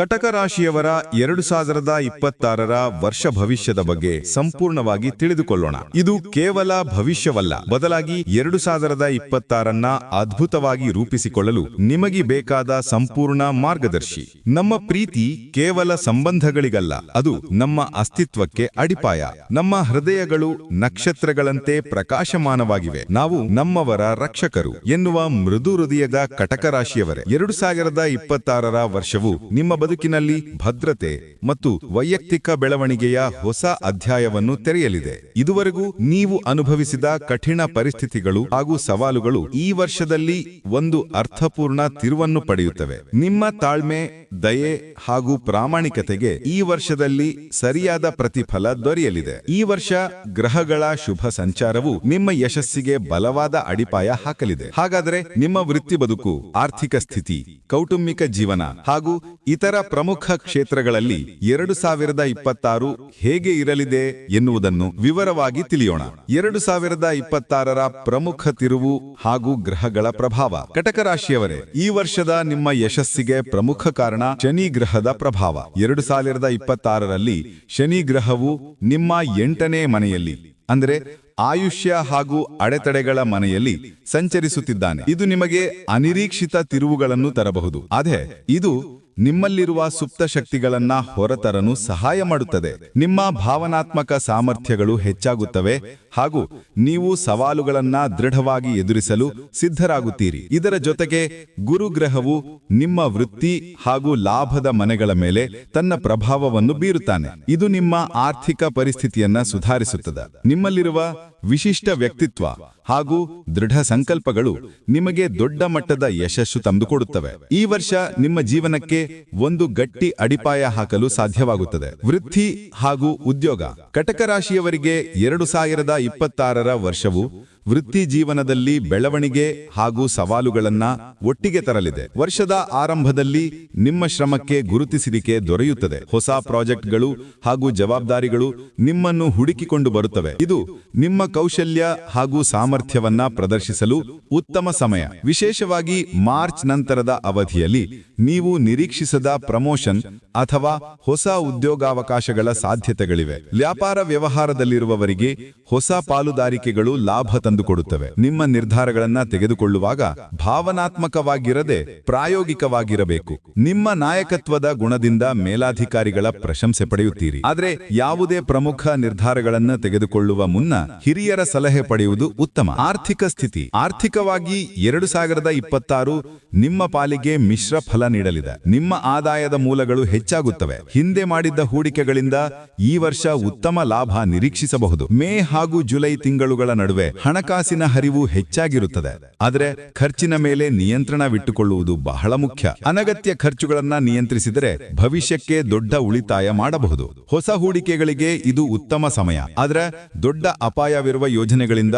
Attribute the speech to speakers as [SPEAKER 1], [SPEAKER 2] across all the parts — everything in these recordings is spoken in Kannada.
[SPEAKER 1] ಕಟಕ ರಾಶಿಯವರ ಎರಡು ಸಾವಿರದ ಇಪ್ಪತ್ತಾರರ ವರ್ಷ ಭವಿಷ್ಯದ ಬಗ್ಗೆ ಸಂಪೂರ್ಣವಾಗಿ ತಿಳಿದುಕೊಳ್ಳೋಣ. ಇದು ಕೇವಲ ಭವಿಷ್ಯವಲ್ಲ. ಬದಲಾಗಿ ಎರಡು ಸಾವಿರದ ಇಪ್ಪತ್ತಾರನ್ನ ಅದ್ಭುತವಾಗಿ ರೂಪಿಸಿಕೊಳ್ಳಲು ನಿಮಗೆ ಬೇಕಾದ ಸಂಪೂರ್ಣ ಮಾರ್ಗದರ್ಶಿ. ನಮ್ಮ ಪ್ರೀತಿ ಕೇವಲ ಸಂಬಂಧಗಳಿಗಲ್ಲ. ಅದು ನಮ್ಮ ಅಸ್ತಿತ್ವಕ್ಕೆ ಅಡಿಪಾಯ. ನಮ್ಮ ಹೃದಯಗಳು ನಕ್ಷತ್ರಗಳಂತೆ ಪ್ರಕಾಶಮಾನವಾಗಿವೆ. ನಾವು ನಮ್ಮವರ ರಕ್ಷಕರು ಎನ್ನುವ ಮೃದು ಹೃದಯದ ಕಟಕ ರಾಶಿಯವರೇ. ಎರಡು ಸಾವಿರದ ಇಪ್ಪತ್ತಾರರ ವರ್ಷವು ನಿಮ್ಮ ಬದುಕಿನಲ್ಲಿ ಭದ್ರತೆ ಮತ್ತು ವೈಯಕ್ತಿಕ ಬೆಳವಣಿಗೆಯ ಹೊಸ ಅಧ್ಯಾಯವನ್ನು ತೆರೆಯಲಿದೆ. ಇದುವರೆಗೂ ನೀವು ಅನುಭವಿಸಿದ ಕಠಿಣ ಪರಿಸ್ಥಿತಿಗಳು ಹಾಗೂ ಸವಾಲುಗಳು ಈ ವರ್ಷದಲ್ಲಿ ಒಂದು ಅರ್ಥಪೂರ್ಣ ತಿರುವನ್ನು ಪಡೆಯುತ್ತವೆ. ನಿಮ್ಮ ತಾಳ್ಮೆ, ದಯೆ ಹಾಗೂ ಪ್ರಾಮಾಣಿಕತೆಗೆ ಈ ವರ್ಷದಲ್ಲಿ ಸರಿಯಾದ ಪ್ರತಿಫಲ ದೊರೆಯಲಿದೆ. ಈ ವರ್ಷ ಗ್ರಹಗಳ ಶುಭ ಸಂಚಾರವು ನಿಮ್ಮ ಯಶಸ್ಸಿಗೆ ಬಲವಾದ ಅಡಿಪಾಯ ಹಾಕಲಿದೆ. ಹಾಗಾದರೆ ನಿಮ್ಮ ವೃತ್ತಿ ಬದುಕು, ಆರ್ಥಿಕ ಸ್ಥಿತಿ, ಕೌಟುಂಬಿಕ ಜೀವನ ಹಾಗೂ ಇತರ ಪ್ರಮುಖ ಕ್ಷೇತ್ರಗಳಲ್ಲಿ ಎರಡು ಸಾವಿರದ ಇಪ್ಪತ್ತಾರು ಹೇಗೆ ಇರಲಿದೆ ಎನ್ನುವುದನ್ನು ವಿವರವಾಗಿ ತಿಳಿಯೋಣ. ಎರಡು ಸಾವಿರದ ಇಪ್ಪತ್ತಾರರ ಪ್ರಮುಖ ತಿರುವು ಹಾಗೂ ಗ್ರಹಗಳ ಪ್ರಭಾವ. ಕಟಕ ರಾಶಿಯವರೇ ಈ ವರ್ಷದ ನಿಮ್ಮ ಯಶಸ್ಸಿಗೆ ಪ್ರಮುಖ ಕಾರಣ ಶನಿ ಗ್ರಹದ ಪ್ರಭಾವ. ಎರಡು ಸಾವಿರದ ಇಪ್ಪತ್ತಾರರಲ್ಲಿ ಶನಿ ಗ್ರಹವು ನಿಮ್ಮ ಎಂಟನೇ ಮನೆಯಲ್ಲಿ, ಅಂದರೆ ಆಯುಷ್ಯ ಹಾಗೂ ಅಡೆತಡೆಗಳ ಮನೆಯಲ್ಲಿ ಸಂಚರಿಸುತ್ತಿದ್ದಾನೆ. ಇದು ನಿಮಗೆ ಅನಿರೀಕ್ಷಿತ ತಿರುವುಗಳನ್ನು ತರಬಹುದು. ಅದೇ ಇದು ನಿಮ್ಮಲ್ಲಿರುವ ಸುಪ್ತ ಶಕ್ತಿಗಳನ್ನ ಹೊರತರನು ಸಹಾಯ ಮಾಡುತ್ತದೆ. ನಿಮ್ಮ ಭಾವನಾತ್ಮಕ ಸಾಮರ್ಥ್ಯಗಳು ಹೆಚ್ಚಾಗುತ್ತವೆ ಹಾಗೂ ನೀವು ಸವಾಲುಗಳನ್ನ ದೃಢವಾಗಿ ಎದುರಿಸಲು ಸಿದ್ಧರಾಗುತ್ತೀರಿ. ಇದರ ಜೊತೆಗೆ ಗುರುಗ್ರಹವು ನಿಮ್ಮ ವೃತ್ತಿ ಹಾಗೂ ಲಾಭದ ಮನೆಗಳ ಮೇಲೆ ತನ್ನ ಪ್ರಭಾವವನ್ನು ಬೀರುತ್ತಾನೆ. ಇದು ನಿಮ್ಮ ಆರ್ಥಿಕ ಪರಿಸ್ಥಿತಿಯನ್ನ ಸುಧಾರಿಸುತ್ತದೆ. ನಿಮ್ಮಲ್ಲಿರುವ ವಿಶಿಷ್ಟ ವ್ಯಕ್ತಿತ್ವ ಹಾಗೂ ದೃಢ ಸಂಕಲ್ಪಗಳು ನಿಮಗೆ ದೊಡ್ಡ ಮಟ್ಟದ ಯಶಸ್ಸು ತಂದುಕೊಡುತ್ತವೆ. ಈ ವರ್ಷ ನಿಮ್ಮ ಜೀವನಕ್ಕೆ ಒಂದು ಗಟ್ಟಿ ಅಡಿಪಾಯ ಹಾಕಲು ಸಾಧ್ಯವಾಗುತ್ತದೆ. ವೃತ್ತಿ ಹಾಗೂ ಉದ್ಯೋಗ. ಕಟಕ ರಾಶಿಯವರಿಗೆ ಎರಡು ಸಾವಿರದ ಇಪ್ಪತ್ತಾರರ ವರ್ಷವು ವೃತ್ತಿ ಜೀವನದಲ್ಲಿ ಬೆಳವಣಿಗೆ ಹಾಗೂ ಸವಾಲುಗಳನ್ನ ಒಟ್ಟಿಗೆ ತರಲಿದೆ. ವರ್ಷದ ಆರಂಭದಲ್ಲಿ ನಿಮ್ಮ ಶ್ರಮಕ್ಕೆ ಗುರುತಿಸಿರಿಕೆ ದೊರೆಯುತ್ತದೆ. ಹೊಸ ಪ್ರಾಜೆಕ್ಟ್ಗಳು ಹಾಗೂ ಜವಾಬ್ದಾರಿಗಳು ನಿಮ್ಮನ್ನು ಹುಡುಕಿಕೊಂಡು ಬರುತ್ತವೆ. ಇದು ನಿಮ್ಮ ಕೌಶಲ್ಯ ಹಾಗೂ ಸಾಮರ್ಥ್ಯವನ್ನ ಪ್ರದರ್ಶಿಸಲು ಉತ್ತಮ ಸಮಯ. ವಿಶೇಷವಾಗಿ ಮಾರ್ಚ್ ನಂತರದ ಅವಧಿಯಲ್ಲಿ ನೀವು ನಿರೀಕ್ಷಿಸದ ಪ್ರಮೋಷನ್ ಅಥವಾ ಹೊಸ ಉದ್ಯೋಗಾವಕಾಶಗಳ ಸಾಧ್ಯತೆಗಳಿವೆ. ವ್ಯಾಪಾರ ವ್ಯವಹಾರದಲ್ಲಿರುವವರಿಗೆ ಹೊಸ ಪಾಲುದಾರಿಕೆಗಳು ಲಾಭ ತಂದುಕೊಡುತ್ತವೆ. ನಿಮ್ಮ ನಿರ್ಧಾರಗಳನ್ನ ತೆಗೆದುಕೊಳ್ಳುವಾಗ ಭಾವನಾತ್ಮಕವಾಗಿರದೆ ಪ್ರಾಯೋಗಿಕವಾಗಿರಬೇಕು. ನಿಮ್ಮ ನಾಯಕತ್ವದ ಗುಣದಿಂದ ಮೇಲಾಧಿಕಾರಿಗಳ ಪ್ರಶಂಸೆ ಪಡೆಯುತ್ತೀರಿ. ಆದರೆ ಯಾವುದೇ ಪ್ರಮುಖ ನಿರ್ಧಾರಗಳನ್ನು ತೆಗೆದುಕೊಳ್ಳುವ ಮುನ್ನ ಹಿರಿಯರ ಸಲಹೆ ಪಡೆಯುವುದು ಉತ್ತಮ. ಆರ್ಥಿಕ ಸ್ಥಿತಿ. ಆರ್ಥಿಕವಾಗಿ ಎರಡು ಸಾವಿರದ ಇಪ್ಪತ್ತಾರು ನಿಮ್ಮ ಪಾಲಿಗೆ ಮಿಶ್ರ ಫಲ ನೀಡಲಿದೆ. ನಿಮ್ಮ ಆದಾಯದ ಮೂಲಗಳು ಹೆಚ್ಚಾಗುತ್ತವೆ. ಹಿಂದೆ ಮಾಡಿದ್ದ ಹೂಡಿಕೆಗಳಿಂದ ಈ ವರ್ಷ ಉತ್ತಮ ಲಾಭ ನಿರೀಕ್ಷಿಸಬಹುದು. ಮೇ ಹಾಗೂ ಜುಲೈ ತಿಂಗಳುಗಳ ನಡುವೆ ಹಣಕಾಸಿನ ಹರಿವು ಹೆಚ್ಚಾಗಿರುತ್ತದೆ. ಆದರೆ ಖರ್ಚಿನ ಮೇಲೆ ನಿಯಂತ್ರಣವಿಟ್ಟುಕೊಳ್ಳುವುದು ಬಹಳ ಮುಖ್ಯ. ಅನಗತ್ಯ ಖರ್ಚುಗಳನ್ನ ನಿಯಂತ್ರಿಸಿದರೆ ಭವಿಷ್ಯಕ್ಕೆ ದೊಡ್ಡ ಉಳಿತಾಯ ಮಾಡಬಹುದು. ಹೊಸ ಹೂಡಿಕೆಗಳಿಗೆ ಇದು ಉತ್ತಮ ಸಮಯ. ಆದರೆ ದೊಡ್ಡ ಅಪಾಯವಿರುವ ಯೋಜನೆಗಳಿಂದ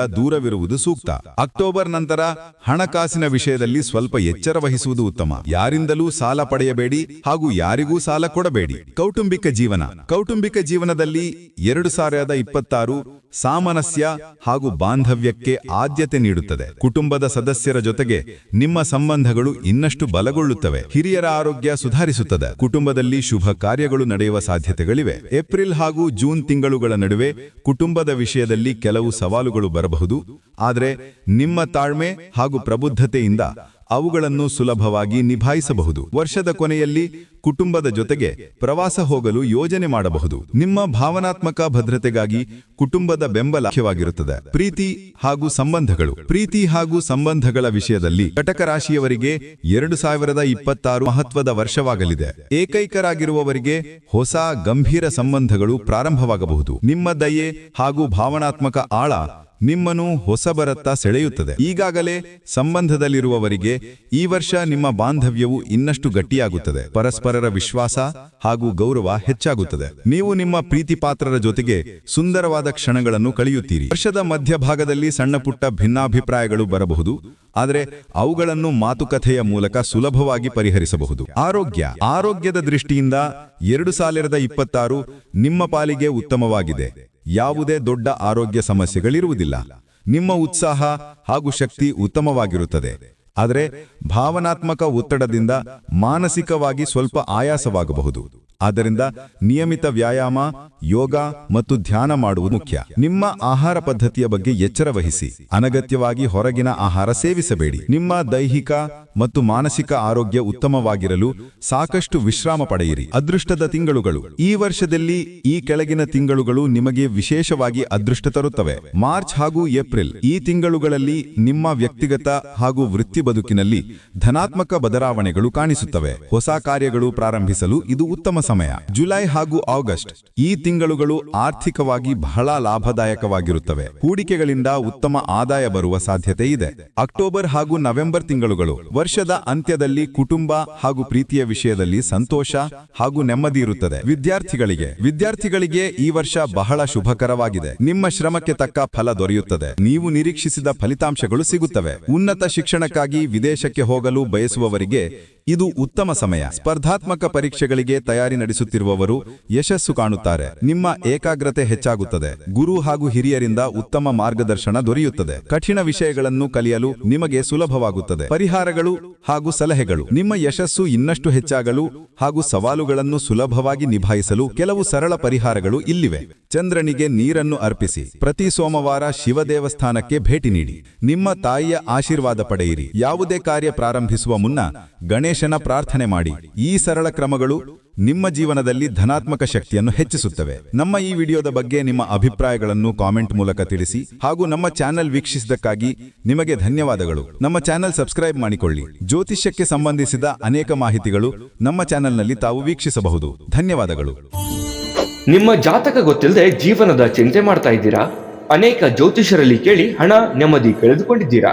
[SPEAKER 1] ದೂರವಿರುವುದು ಸೂಕ್ತ. ಅಕ್ಟೋಬರ್ ನಂತರ ಹಣಕಾಸಿನ ವಿಷಯದಲ್ಲಿ ಸ್ವಲ್ಪ ಎಚ್ಚರ ವಹಿಸುವುದು ಉತ್ತಮ. ಯಾರಿಂದಲೂ ಸಾಲ ಪಡೆಯಬೇಡಿ ಹಾಗೂ ಯಾರಿಗೂ ಸಾಲ ಕೊಡಬೇಡಿ. ಕೌಟುಂಬಿಕ ಜೀವನ. ಕೌಟುಂಬಿಕ ಜೀವನದಲ್ಲಿ ಎರಡು ಸಾವಿರದ ಇಪ್ಪತ್ತಾರು ಸಾಮನಸ್ಯ ಹಾಗೂ ಬಾಂಧವ್ಯಕ್ಕೆ ಆದ್ಯತೆ ನೀಡುತ್ತದೆ. ಕುಟುಂಬದ ಸದಸ್ಯರ ಜೊತೆಗೆ ನಿಮ್ಮ ಸಂಬಂಧಗಳು ಇನ್ನಷ್ಟು ಬಲಗೊಳ್ಳುತ್ತವೆ. ಹಿರಿಯರ ಆರೋಗ್ಯ ಸುಧಾರಿಸುತ್ತದೆ. ಕುಟುಂಬದಲ್ಲಿ ಶುಭ ಕಾರ್ಯಗಳು ನಡೆಯುವ ಸಾಧ್ಯತೆಗಳಿವೆ. ಏಪ್ರಿಲ್ ಹಾಗೂ ಜೂನ್ ತಿಂಗಳುಗಳ ನಡುವೆ ಕುಟುಂಬದ ವಿಷಯದಲ್ಲಿ ಕೆಲವು ಸವಾಲುಗಳು ಬರಬಹುದು. ಆದರೆ ನಿಮ್ಮ ತಾಳ್ಮೆ ಹಾಗೂ ಪ್ರಬುದ್ಧತೆಯಿಂದ ಅವುಗಳನ್ನು ಸುಲಭವಾಗಿ ನಿಭಾಯಿಸಬಹುದು. ವರ್ಷದ ಕೊನೆಯಲ್ಲಿ ಕುಟುಂಬದ ಜೊತೆಗೆ ಪ್ರವಾಸ ಹೋಗಲು ಯೋಜನೆ ಮಾಡಬಹುದು. ನಿಮ್ಮ ಭಾವನಾತ್ಮಕ ಭದ್ರತೆಗಾಗಿ ಕುಟುಂಬದ ಬೆಂಬಲ ಮುಖ್ಯವಾಗಿರುತ್ತದೆ. ಪ್ರೀತಿ ಹಾಗೂ ಸಂಬಂಧಗಳು. ಪ್ರೀತಿ ಹಾಗೂ ಸಂಬಂಧಗಳ ವಿಷಯದಲ್ಲಿ ಕಟಕ ರಾಶಿಯವರಿಗೆ ಎರಡು ಸಾವಿರದ ಇಪ್ಪತ್ತಾರು ಮಹತ್ವದ ವರ್ಷವಾಗಲಿದೆ. ಏಕೈಕರಾಗಿರುವವರಿಗೆ ಹೊಸ ಗಂಭೀರ ಸಂಬಂಧಗಳು ಪ್ರಾರಂಭವಾಗಬಹುದು. ನಿಮ್ಮ ದಯೆ ಹಾಗೂ ಭಾವನಾತ್ಮಕ ಆಳ ನಿಮ್ಮನ್ನು ಹೊಸಬರತ್ತ ಸೆಳೆಯುತ್ತದೆ. ಈಗಾಗಲೇ ಸಂಬಂಧದಲ್ಲಿರುವವರಿಗೆ ಈ ವರ್ಷ ನಿಮ್ಮ ಬಾಂಧವ್ಯವು ಇನ್ನಷ್ಟು ಗಟ್ಟಿಯಾಗುತ್ತದೆ. ಪರಸ್ಪರರ ವಿಶ್ವಾಸ ಹಾಗೂ ಗೌರವ ಹೆಚ್ಚಾಗುತ್ತದೆ. ನೀವು ನಿಮ್ಮ ಪ್ರೀತಿ ಪಾತ್ರರ ಜೊತೆಗೆ ಸುಂದರವಾದ ಕ್ಷಣಗಳನ್ನು ಕಳೆಯುತ್ತೀರಿ. ವರ್ಷದ ಮಧ್ಯಭಾಗದಲ್ಲಿ ಸಣ್ಣಪುಟ್ಟ ಭಿನ್ನಾಭಿಪ್ರಾಯಗಳು ಬರಬಹುದು. ಆದರೆ ಅವುಗಳನ್ನು ಮಾತುಕತೆಯ ಮೂಲಕ ಸುಲಭವಾಗಿ ಪರಿಹರಿಸಬಹುದು. ಆರೋಗ್ಯ. ಆರೋಗ್ಯದ ದೃಷ್ಟಿಯಿಂದ ಎರಡು ಸಾವಿರದ ಇಪ್ಪತ್ತಾರು ನಿಮ್ಮ ಪಾಲಿಗೆ ಉತ್ತಮವಾಗಿದೆ. ಯಾವುದೇ ದೊಡ್ಡ ಆರೋಗ್ಯ ಸಮಸ್ಯೆಗಳಿರುವುದಿಲ್ಲ. ನಿಮ್ಮ ಉತ್ಸಾಹ ಹಾಗೂ ಶಕ್ತಿ ಉತ್ತಮವಾಗಿರುತ್ತದೆ. ಆದರೆ ಭಾವನಾತ್ಮಕ ಒತ್ತಡದಿಂದ ಮಾನಸಿಕವಾಗಿ ಸ್ವಲ್ಪ ಆಯಾಸವಾಗಬಹುದು. ಆದ್ದರಿಂದ ನಿಯಮಿತ ವ್ಯಾಯಾಮ, ಯೋಗ ಮತ್ತು ಧ್ಯಾನ ಮಾಡುವುದು ಮುಖ್ಯ. ನಿಮ್ಮ ಆಹಾರ ಪದ್ಧತಿಯ ಬಗ್ಗೆ ಎಚ್ಚರ ವಹಿಸಿ. ಅನಗತ್ಯವಾಗಿ ಹೊರಗಿನ ಆಹಾರ ಸೇವಿಸಬೇಡಿ. ನಿಮ್ಮ ದೈಹಿಕ ಮತ್ತು ಮಾನಸಿಕ ಆರೋಗ್ಯ ಉತ್ತಮವಾಗಿರಲು ಸಾಕಷ್ಟು ವಿಶ್ರಾಮ ಪಡೆಯಿರಿ. ಅದೃಷ್ಟದ ತಿಂಗಳುಗಳು. ಈ ವರ್ಷದಲ್ಲಿ ಈ ಕೆಳಗಿನ ತಿಂಗಳುಗಳು ನಿಮಗೆ ವಿಶೇಷವಾಗಿ ಅದೃಷ್ಟ ತರುತ್ತವೆ. ಮಾರ್ಚ್ ಹಾಗೂ ಏಪ್ರಿಲ್ ಈ ತಿಂಗಳುಗಳಲ್ಲಿ ನಿಮ್ಮ ವ್ಯಕ್ತಿಗತ ಹಾಗೂ ವೃತ್ತಿ ಬದುಕಿನಲ್ಲಿ ಧನಾತ್ಮಕ ಬದಲಾವಣೆಗಳು ಕಾಣಿಸುತ್ತವೆ. ಹೊಸ ಕಾರ್ಯಗಳು ಪ್ರಾರಂಭಿಸಲು ಇದು ಉತ್ತಮ ಸಮಯ. ಜುಲೈ ಹಾಗೂ ಆಗಸ್ಟ್ ಈ ತಿಂಗಳುಗಳು ಆರ್ಥಿಕವಾಗಿ ಬಹಳ ಲಾಭದಾಯಕವಾಗಿರುತ್ತವೆ. ಹೂಡಿಕೆಗಳಿಂದ ಉತ್ತಮ ಆದಾಯ ಬರುವ ಸಾಧ್ಯತೆ ಇದೆ. ಅಕ್ಟೋಬರ್ ಹಾಗೂ ನವೆಂಬರ್ ತಿಂಗಳುಗಳು. ವರ್ಷದ ಅಂತ್ಯದಲ್ಲಿ ಕುಟುಂಬ ಹಾಗೂ ಪ್ರೀತಿಯ ವಿಷಯದಲ್ಲಿ ಸಂತೋಷ ಹಾಗೂ ನೆಮ್ಮದಿ ಇರುತ್ತದೆ. ವಿದ್ಯಾರ್ಥಿಗಳಿಗೆ ವಿದ್ಯಾರ್ಥಿಗಳಿಗೆ ಈ ವರ್ಷ ಬಹಳ ಶುಭಕರವಾಗಿದೆ. ನಿಮ್ಮ ಶ್ರಮಕ್ಕೆ ತಕ್ಕ ಫಲ ದೊರೆಯುತ್ತದೆ. ನೀವು ನಿರೀಕ್ಷಿಸಿದ ಫಲಿತಾಂಶಗಳು ಸಿಗುತ್ತವೆ. ಉನ್ನತ ಶಿಕ್ಷಣಕ್ಕಾಗಿ ವಿದೇಶಕ್ಕೆ ಹೋಗಲು ಬಯಸುವವರಿಗೆ ಇದು ಉತ್ತಮ ಸಮಯ. ಸ್ಪರ್ಧಾತ್ಮಕ ಪರೀಕ್ಷೆಗಳಿಗೆ ತಯಾರಿ ನಡೆಸುತ್ತಿರುವವರು ಯಶಸ್ಸು ಕಾಣುತ್ತಾರೆ. ನಿಮ್ಮ ಏಕಾಗ್ರತೆ ಹೆಚ್ಚಾಗುತ್ತದೆ. ಗುರು ಹಾಗೂ ಹಿರಿಯರಿಂದ ಉತ್ತಮ ಮಾರ್ಗದರ್ಶನ ದೊರೆಯುತ್ತದೆ. ಕಠಿಣ ವಿಷಯಗಳನ್ನು ಕಲಿಯಲು ನಿಮಗೆ ಸುಲಭವಾಗುತ್ತದೆ. ಪರಿಹಾರಗಳು ಹಾಗೂ ಸಲಹೆಗಳು. ನಿಮ್ಮ ಯಶಸ್ಸು ಇನ್ನಷ್ಟು ಹೆಚ್ಚಾಗಲು ಹಾಗೂ ಸವಾಲುಗಳನ್ನು ಸುಲಭವಾಗಿ ನಿಭಾಯಿಸಲು ಕೆಲವು ಸರಳ ಪರಿಹಾರಗಳು ಇಲ್ಲಿವೆ. ಚಂದ್ರನಿಗೆ ನೀರನ್ನು ಅರ್ಪಿಸಿ. ಪ್ರತಿ ಸೋಮವಾರ ಶಿವ ದೇವಸ್ಥಾನಕ್ಕೆ ಭೇಟಿ ನೀಡಿ. ನಿಮ್ಮ ತಾಯಿಯ ಆಶೀರ್ವಾದ ಪಡೆಯಿರಿ. ಯಾವುದೇ ಕಾರ್ಯ ಪ್ರಾರಂಭಿಸುವ ಮುನ್ನ ಗಣೇಶನ ಪ್ರಾರ್ಥನೆ ಮಾಡಿ. ಈ ಸರಳ ಕ್ರಮಗಳು ನಿಮ್ಮ ಜೀವನದಲ್ಲಿ ಧನಾತ್ಮಕ ಶಕ್ತಿಯನ್ನು ಹೆಚ್ಚಿಸುತ್ತವೆ. ನಮ್ಮ ಈ ವಿಡಿಯೋದ ಬಗ್ಗೆ ನಿಮ್ಮ ಅಭಿಪ್ರಾಯಗಳನ್ನು ಕಾಮೆಂಟ್ ಮೂಲಕ ತಿಳಿಸಿ ಹಾಗೂ ನಮ್ಮ ಚಾನೆಲ್ ವೀಕ್ಷಿಸಿದ್ದಕ್ಕಾಗಿ ನಿಮಗೆ ಧನ್ಯವಾದಗಳು. ನಮ್ಮ ಚಾನೆಲ್ ಸಬ್ಸ್ಕ್ರೈಬ್ ಮಾಡಿಕೊಳ್ಳಿ. ಜ್ಯೋತಿಷ್ಯಕ್ಕೆ ಸಂಬಂಧಿಸಿದ ಅನೇಕ ಮಾಹಿತಿಗಳು ನಮ್ಮ ಚಾನೆಲ್ನಲ್ಲಿ ತಾವು ವೀಕ್ಷಿಸಬಹುದು. ಧನ್ಯವಾದಗಳು.
[SPEAKER 2] ನಿಮ್ಮ ಜಾತಕ ಗೊತ್ತಿಲ್ಲದೆ ಜೀವನದ ಚಿಂತೆ ಮಾಡ್ತಾ ಇದ್ದೀರಾ? ಅನೇಕ ಜ್ಯೋತಿಷರಲ್ಲಿ ಕೇಳಿ ಹಣ ನೆಮ್ಮದಿ ಕಳೆದುಕೊಂಡಿದ್ದೀರಾ?